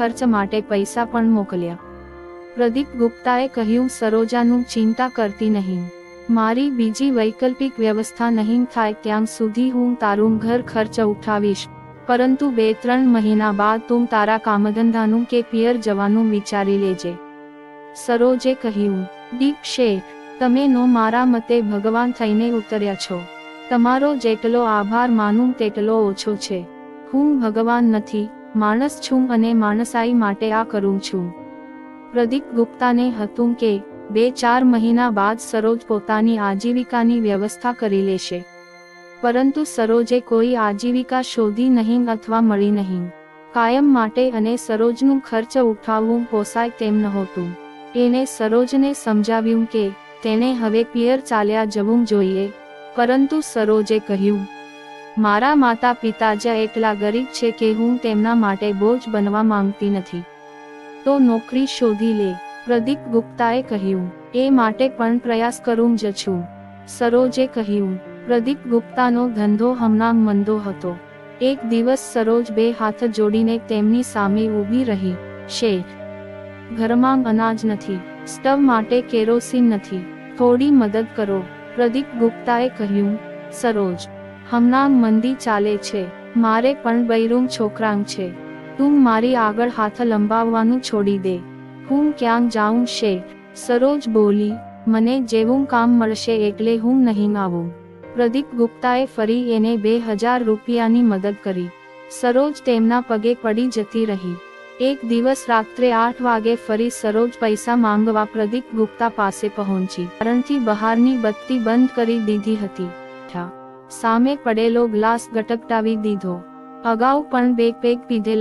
ખર્ચ માટે પૈસા પણ મોકલ્યા. પ્રદીપ ગુપ્તાએ કહ્યું, સરોજાનું ચિંતા કરતી નહીં. મારી બીજી વૈકલ્પિક વ્યવસ્થા નહીં થાય ત્યાં સુધી હું તારું ઘર ખર્ચ ઉઠાવીશ. પરંતુ બે, ત્રણ મહિના બાદ તું તારા કામધંધાનું કે પિયર જવાનું વિચારી લેજે. સરોજે કહ્યું, દીપ શેઠ, તમે નો મારા મતે ભગવાન થઈને ઉતર્યા છો. તમારો જેટલો આભાર માનું તેટલો ઓછો છે. હું ભગવાન નથી. માણસ છું અને માણસાઈ માટે આ કરું છું. પ્રદીપ ગુપ્તાને હતું કે, બે ચાર મહિના બાદ સરોજ પોતાની આજીવિકાની વ્યવસ્થા કરી લેશે. પરંતુ સરોજે કોઈ આજીવિકા શોધી નહીં અથવા મળી નહીં. કાયમ માટે અને સરોજનું ખર્ચ ઉઠાવવું પોસાય તેમ નહોતું. એને સરોજને સમજાવ્યું કે તેને હવે પિયર ચાલ્યા જવું જોઈએ. પરંતુ સરોજે કહ્યું મારા માતા પિતા જ એટલા ગરીબ છે કે હું તેમના માટે બોજ બનવા માંગતી નથી. તો નોકરી શોધી લે, પ્રદીપ ગુપ્તાએ કહ્યું. એ માટે પણ પ્રયાસ કરું જ છું. સરોજે કહ્યું. પ્રદીપ ગુપ્તાનો ધંધો હમણાં મંદો હતો. એક દિવસ સરોજ બે હાથ જોડીને તેમની સામે ઊભી રહી. શેઠ ઘરમાં અનાજ નથી, સ્ટવ માટે કેરોસીન નથી, થોડી મદદ કરો. પ્રદીપ ગુપ્તાએ કહ્યું. સરોજ હમણાં મંદી ચાલે છે. મારે પણ બૈરૂમ છોકરાંગ છે. તું મારી આગળ હાથ લંબાવવાનું છોડી દે. હું ક્યાં જાઉં શેઠ સરોજ બોલી, મને જેવું કામ મળશે એટલે હું નહીં આવું. પ્રદીપ ગુપ્તાએ ફરી એને બે હજાર રૂપિયાની મદદ કરી. સરોજ તેમના પગે પડી જતી રહી. એક દિવસ રાત્રે આઠ વાગે ફરી સરોજ પૈસા માંગવા પ્રદીપ ગુપ્તા પાસે પહોંચી. કારણથી બહારની બત્તી બંધ કરી દીધી હતી. સામે પડેલો ગ્લાસ ગટકટાવી દીધો. અગાઉ પણ બે પેગ પીધેલા